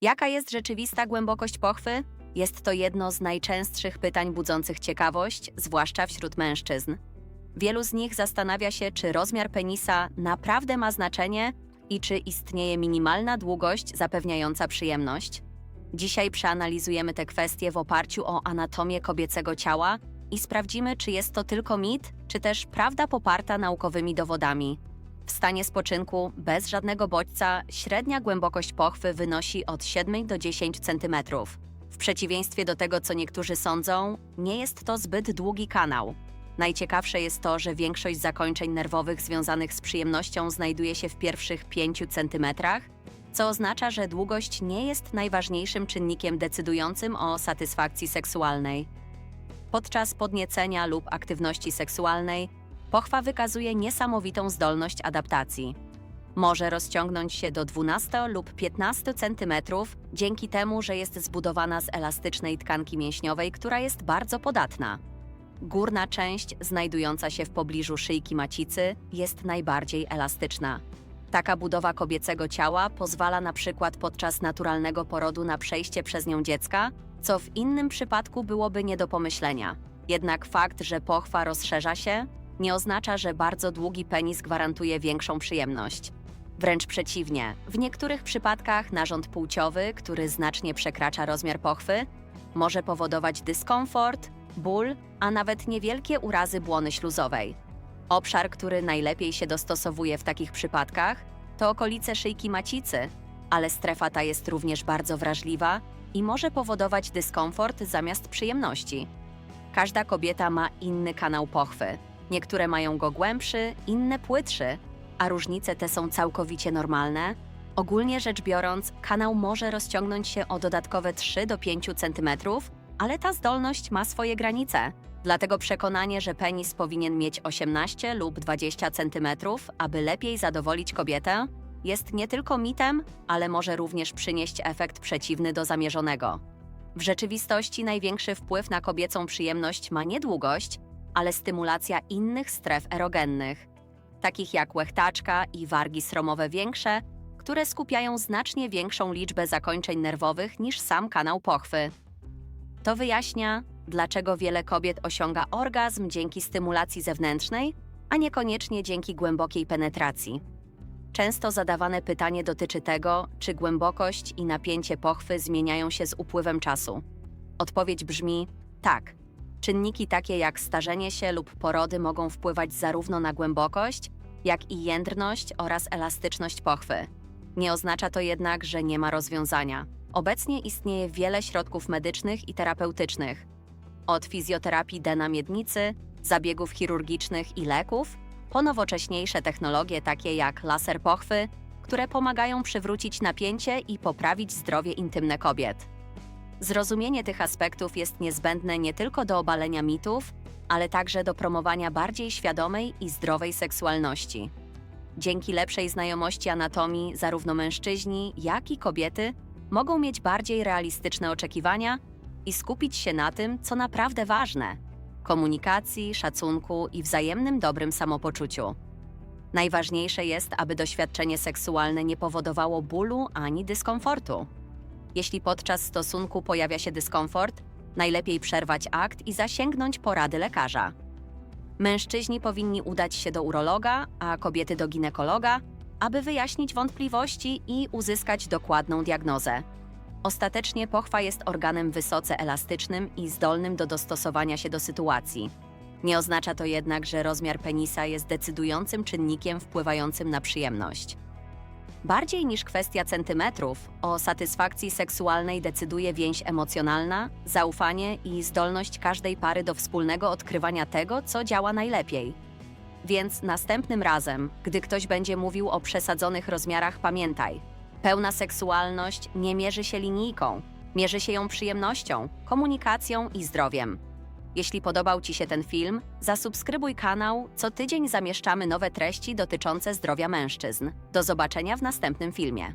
Jaka jest rzeczywista głębokość pochwy? Jest to jedno z najczęstszych pytań budzących ciekawość, zwłaszcza wśród mężczyzn. Wielu z nich zastanawia się, czy rozmiar penisa naprawdę ma znaczenie i czy istnieje minimalna długość zapewniająca przyjemność. Dzisiaj przeanalizujemy te kwestie w oparciu o anatomię kobiecego ciała i sprawdzimy, czy jest to tylko mit, czy też prawda poparta naukowymi dowodami. W stanie spoczynku, bez żadnego bodźca, średnia głębokość pochwy wynosi od 7 do 10 cm. W przeciwieństwie do tego, co niektórzy sądzą, nie jest to zbyt długi kanał. Najciekawsze jest to, że większość zakończeń nerwowych związanych z przyjemnością znajduje się w pierwszych 5 cm, co oznacza, że długość nie jest najważniejszym czynnikiem decydującym o satysfakcji seksualnej. Podczas podniecenia lub aktywności seksualnej pochwa wykazuje niesamowitą zdolność adaptacji. Może rozciągnąć się do 12 lub 15 cm dzięki temu, że jest zbudowana z elastycznej tkanki mięśniowej, która jest bardzo podatna. Górna część, znajdująca się w pobliżu szyjki macicy, jest najbardziej elastyczna. Taka budowa kobiecego ciała pozwala na przykład podczas naturalnego porodu na przejście przez nią dziecka, co w innym przypadku byłoby nie do pomyślenia. Jednak fakt, że pochwa rozszerza się, nie oznacza, że bardzo długi penis gwarantuje większą przyjemność. Wręcz przeciwnie, w niektórych przypadkach narząd płciowy, który znacznie przekracza rozmiar pochwy, może powodować dyskomfort, ból, a nawet niewielkie urazy błony śluzowej. Obszar, który najlepiej się dostosowuje w takich przypadkach, to okolice szyjki macicy, ale strefa ta jest również bardzo wrażliwa i może powodować dyskomfort zamiast przyjemności. Każda kobieta ma inny kanał pochwy. Niektóre mają go głębszy, inne płytszy, a różnice te są całkowicie normalne. Ogólnie rzecz biorąc, kanał może rozciągnąć się o dodatkowe 3 do 5 cm, ale ta zdolność ma swoje granice. Dlatego przekonanie, że penis powinien mieć 18 lub 20 cm, aby lepiej zadowolić kobietę, jest nie tylko mitem, ale może również przynieść efekt przeciwny do zamierzonego. W rzeczywistości największy wpływ na kobiecą przyjemność ma nie długość, ale stymulacja innych stref erogennych, takich jak łechtaczka i wargi sromowe większe, które skupiają znacznie większą liczbę zakończeń nerwowych niż sam kanał pochwy. To wyjaśnia, dlaczego wiele kobiet osiąga orgazm dzięki stymulacji zewnętrznej, a niekoniecznie dzięki głębokiej penetracji. Często zadawane pytanie dotyczy tego, czy głębokość i napięcie pochwy zmieniają się z upływem czasu. Odpowiedź brzmi tak. Czynniki takie jak starzenie się lub porody mogą wpływać zarówno na głębokość, jak i jędrność oraz elastyczność pochwy. Nie oznacza to jednak, że nie ma rozwiązania. Obecnie istnieje wiele środków medycznych i terapeutycznych. Od fizjoterapii dna miednicy, zabiegów chirurgicznych i leków, po nowocześniejsze technologie takie jak laser pochwy, które pomagają przywrócić napięcie i poprawić zdrowie intymne kobiet. Zrozumienie tych aspektów jest niezbędne nie tylko do obalenia mitów, ale także do promowania bardziej świadomej i zdrowej seksualności. Dzięki lepszej znajomości anatomii, zarówno mężczyźni, jak i kobiety mogą mieć bardziej realistyczne oczekiwania i skupić się na tym, co naprawdę ważne komunikacji, szacunku i wzajemnym dobrym samopoczuciu. Najważniejsze jest, aby doświadczenie seksualne nie powodowało bólu ani dyskomfortu. Jeśli podczas stosunku pojawia się dyskomfort, najlepiej przerwać akt i zasięgnąć porady lekarza. Mężczyźni powinni udać się do urologa, a kobiety do ginekologa, aby wyjaśnić wątpliwości i uzyskać dokładną diagnozę. Ostatecznie pochwa jest organem wysoce elastycznym i zdolnym do dostosowania się do sytuacji. Nie oznacza to jednak, że rozmiar penisa jest decydującym czynnikiem wpływającym na przyjemność. Bardziej niż kwestia centymetrów, o satysfakcji seksualnej decyduje więź emocjonalna, zaufanie i zdolność każdej pary do wspólnego odkrywania tego, co działa najlepiej. Więc następnym razem, gdy ktoś będzie mówił o przesadzonych rozmiarach, pamiętaj: pełna seksualność nie mierzy się linijką, mierzy się ją przyjemnością, komunikacją i zdrowiem. Jeśli podobał Ci się ten film, zasubskrybuj kanał. Co tydzień zamieszczamy nowe treści dotyczące zdrowia mężczyzn. Do zobaczenia w następnym filmie.